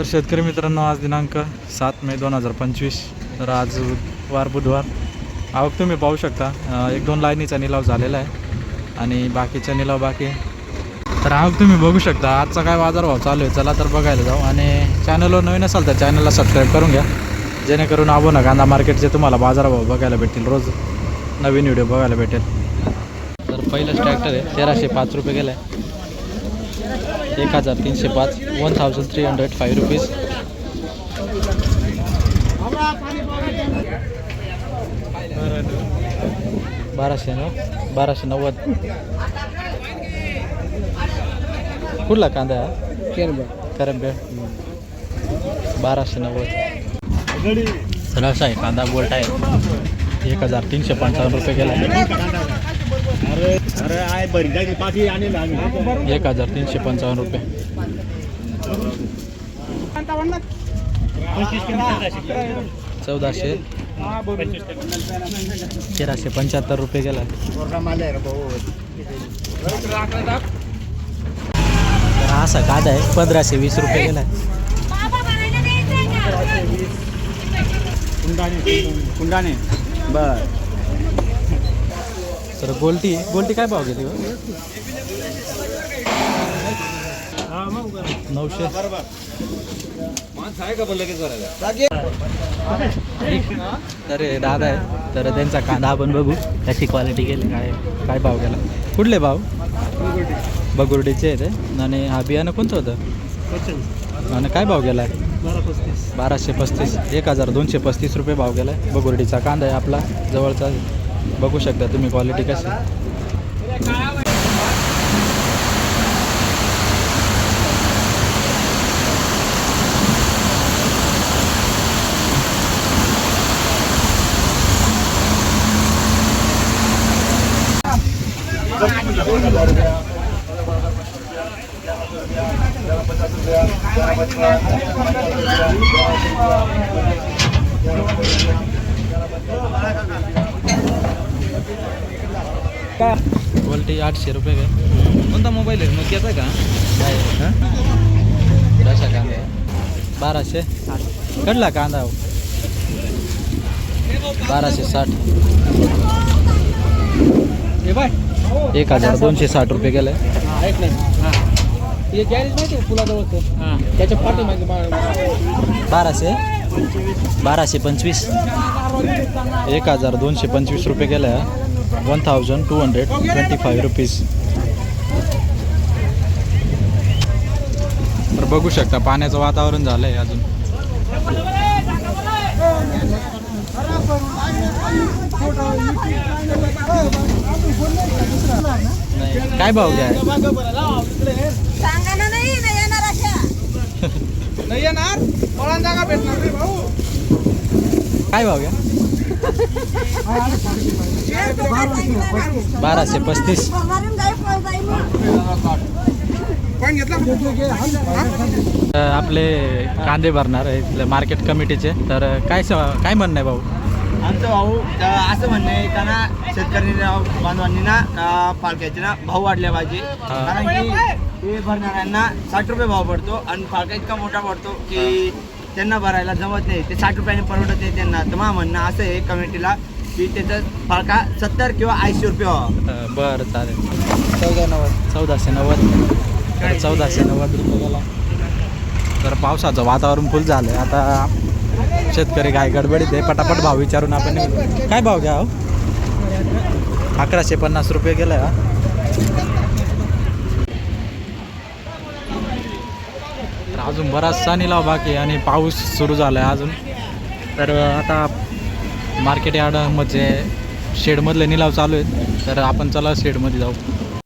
तर शेतकरी मित्रांनो आज दिनांक सात मे दोन हजार पंचवीस. तर आज वार बुधवार. आवक तुम्ही पाहू शकता. एक दोन लाईनीचा निलाव झालेला आहे आणि बाकीचा निलाव बाकी तर आवक तुम्ही बघू शकता. आजचा काय बाजारभाव चालू आहे चला तर बघायला जाऊ. आणि चॅनलवर नवीन असाल तर चॅनलला सबस्क्राईब करून घ्या. जेणेकरून आबो ना कांदा मार्केटचे तुम्हाला बाजारभाव बघायला भेटतील. रोज नवीन व्हिडिओ बघायला भेटेल. तर पहिलंच ट्रॅक्टर आहे. तेराशे पाच रुपये गेलं आहे एक हजार तीनशे पाच one thousand three hundred five rupees बाराशे नऊ बाराशे नव्वद. कुठला कांदा करंबेळ करंबे. बाराशे नव्वद. सरस आहे कांदा बोल्ट आहे एक हजार तीनशे पंचावन्न रुपये गेला. एक हजार तीनशे पंचावन्न रुपये. चौदाशे. तेराशे पंच्याहत्तर रुपये गेला. तर असा कांदा आहे पंधराशे वीस रुपये गेला. कुंडाने. बर. तर गोल्टी गोल्टी काय भाव गेली हो? नऊशे. अरे दादा आहे. तर त्यांचा कांदा आपण बघू त्याची क्वालिटी गेली काय काय भाव गेला. कुठले भाव? बगुर्डीचे आहे ते आणि हा बियाणं कोणतं होतं? आणि काय भाव गेला? आहे बाराशे पस्तीस. एक हजार दोनशे पस्तीस रुपये भाव गेला आहे. बगुर्डीचा कांदा आहे आपला जवळचा बघू शकता तुम्ही क्वालिटी कशी. क्वालिटी आठशे रुपये काय कोणता मोबाईल आहे? नोकियाचा का? काय हां? कशा कांदा? बाराशे. कडला कांदा बाराशे साठ. एक हजार दोनशे साठ रुपये गेलं. हे गॅरेज माहिती आहे पुलाजवळचं त्याच्या पाठी मागे बाराशे. बाराशे पंचवीस. एक हजार दोनशे पंचवीस रुपये गेलं one thousand two hundred twenty five rupees तर बघू शकता पाण्याचं वातावरण झालं आहे अजून. काय भाव घ्या? नाही येणार काय भाव घ्या? बाराशे पस्तीस. आपले कांदे भरणार आहे इथले मार्केट कमिटीचे. तर काय काय म्हणणं आहे भाऊ? आमचं भाऊ असं म्हणणं आहे का ना शेतकरी बांधवांनी ना पालख्याचे ना भाव वाढले पाहिजे. कारण की ते भरणाऱ्यांना साठ रुपये भाव पडतो आणि पालखा इतका मोठा पडतो की त्यांना भरायला जमत नाही. ते साठ रुपयाने परवडत नाही त्यांना. तर मला म्हणणं असं आहे कमिटीला की त्याचं पालखा सत्तर किंवा ऐंशी रुपये व्हावा. बरं चालेल. चौदा नव्वद. चौदाशे नव्वद. तर चौदाशे नव्वद. रुपये गेला तर पावसाचं वातावरण फुल झालं आहे आता शेतकरी काय गडबडीत आहे. पटापट भाव विचारून आपण निघू. काय भाव घ्या हो? अकराशे पन्नास रुपये गेला हा तर अजून बराचसा निलाव बाकी आणि पाऊस सुरू झाला आहे अजून. तर आता मार्केट यार्डमध्ये शेडमधले निलाव चालू आहेत. तर आपण चला शेडमध्ये जाऊ.